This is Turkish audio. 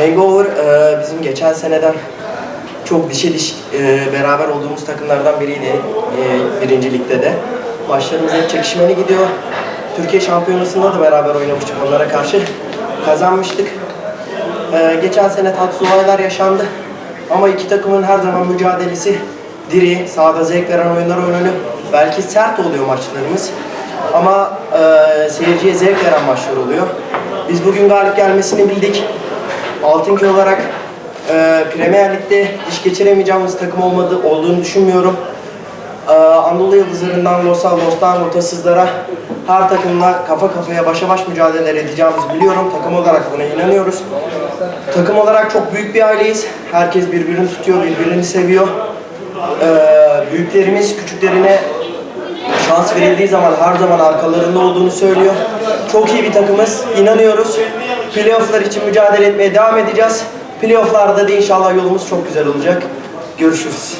Hangover e, bizim geçen seneden çok dişe diş e, beraber olduğumuz takımlardan biriydi e, birinci de. Maçlarımız hep çekişmeli gidiyor. Türkiye Şampiyonası'nda da beraber oynamıştık onlara karşı. Kazanmıştık. E, geçen sene tatsız olaylar yaşandı. Ama iki takımın her zaman mücadelesi diri, sahada zevk veren oyunlar oynanıyor. Belki sert oluyor maçlarımız. Ama e, seyirciye zevk veren maçlar oluyor. Biz bugün galip gelmesini bildik. Altınköy olarak e, Premier Lig'de diş geçiremeyeceğimiz takım olmadı, olduğunu düşünmüyorum. E, Anadolu Yıldızlarından Los Aldos'tan Rotasızlara her takımla kafa kafaya başa baş mücadeleler edeceğimizi biliyorum. Takım olarak buna inanıyoruz. Takım olarak çok büyük bir aileyiz. Herkes birbirini tutuyor, birbirini seviyor. E, büyüklerimiz küçüklerine şans verildiği zaman her zaman arkalarında olduğunu söylüyor. Çok iyi bir takımız. İnanıyoruz. Playoff'lar için mücadele etmeye devam edeceğiz. Playoff'larda da inşallah yolumuz çok güzel olacak. Görüşürüz.